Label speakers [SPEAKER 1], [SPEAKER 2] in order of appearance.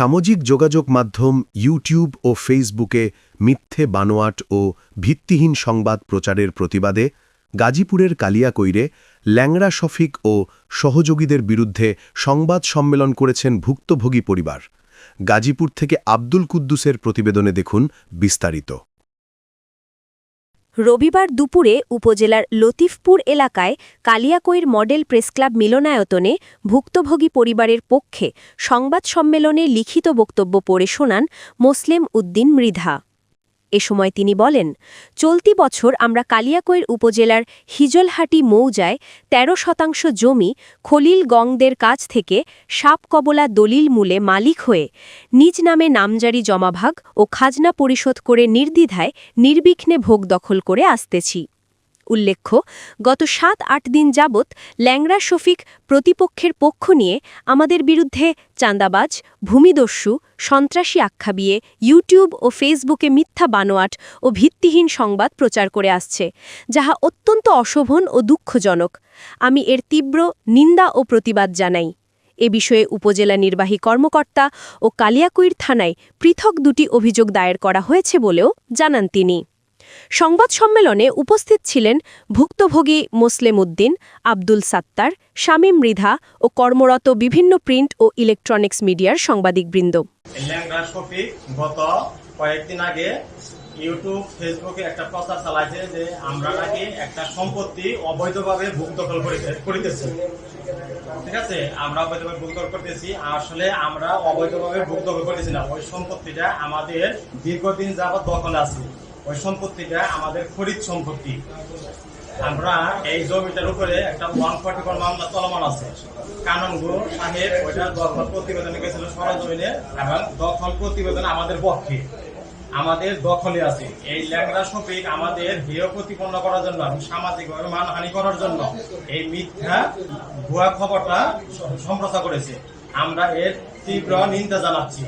[SPEAKER 1] সামাজিক যোগাযোগ মাধ্যম ইউটিউব ও ফেসবুকে মিথ্যে বানোয়াট ও ভিত্তিহীন সংবাদ প্রচারের প্রতিবাদে গাজীপুরের কালিয়াকৈরে ল্যাংরা শফিক ও সহযোগীদের বিরুদ্ধে সংবাদ সম্মেলন করেছেন ভুক্তভোগী পরিবার। গাজীপুর থেকে আব্দুল কুদ্দুসের প্রতিবেদনে দেখুন বিস্তারিত।
[SPEAKER 2] রবিবার দুপুরে উপজেলার লতিফপুর এলাকায় কালিয়াকৈর মডেল প্রেসক্লাব মিলনায়তনে ভুক্তভোগী পরিবারের পক্ষে সংবাদ সম্মেলনে লিখিত বক্তব্য পড়ে শোনান মোসলেম উদ্দিন মৃধা। এ সময় তিনি বলেন, চলতি বছর আমরা কালিয়াকৈর উপজেলার হিজলহাটি মৌজায় ১৩ শতাংশ জমি খলিল গংদের কাছ থেকে সাপকবলা দলিল মূলে মালিক হয়ে নিজ নামে নামজারি জমাভাগ ও খাজনা পরিশোধ করে নির্দ্বিধায় নির্বিঘ্নে ভোগ দখল করে আসতেছি। উল্লেখ্য, গত সাত আট দিন যাবৎ ল্যাংড়া শফিক প্রতিপক্ষের পক্ষ নিয়ে আমাদের বিরুদ্ধে চাঁদাবাজ, ভূমিদস্যু, সন্ত্রাসী আখ্যা বিয়ে, ইউটিউব ও ফেসবুকে মিথ্যা বানোয়াট ও ভিত্তিহীন সংবাদ প্রচার করে আসছে, যাহা অত্যন্ত অশোভন ও দুঃখজনক। আমি এর তীব্র নিন্দা ও প্রতিবাদ জানাই। এ বিষয়ে উপজেলা নির্বাহী কর্মকর্তা ও কালিয়াকুইর থানায় পৃথক দুটি অভিযোগ দায়ের করা হয়েছে বলেও জানান তিনি। সংবাদ সম্মেলনে উপস্থিত ছিলেন ভুক্তভোগী মোসলেম উদ্দিন, আব্দুল সাত্তার, শামীম মৃধা ও কর্মরত বিভিন্ন প্রিন্ট ও ইলেকট্রনিক্স মিডিয়ার সাংবাদিকবৃন্দ।
[SPEAKER 3] কয়েকদিন আগে ইউটিউব, ফেসবুকে একটা প্রচার চালাইছে যে আমরা নাকি একটা সম্পত্তি অবৈধভাবে করিতেছি। ঠিক আছে? আমরা অবৈধভাবে করতেছি, আসলে আমরা অবৈধভাবে করতেছি না। ওই সম্পত্তিটা আমাদের দীর্ঘদিন যাবত দখল আছে। ওই সম্পত্তিটা আমাদের খরিদ সম্পত্তি। আমরা এই জমিটার উপরে একটা ওয়ান ফর্টি ফোর মামলা চলমান আছে। কাননগু সাহেব ওইটা দখল প্রতিবেদনে গেছিল সরজমিনে এবং দখল প্রতিবেদন আমাদের পক্ষে। আমাদের দখলে আছে। এই ল্যাংড়া শফিক আমাদের হেয় প্রতিপন্ন করার জন্য এবং সামাজিকভাবে মানহানি করার জন্য এই মিথ্যা ভুয়া খবরটা সম্প্রচার করেছে। আমরা এর তীব্র নিন্দা জানাচ্ছি।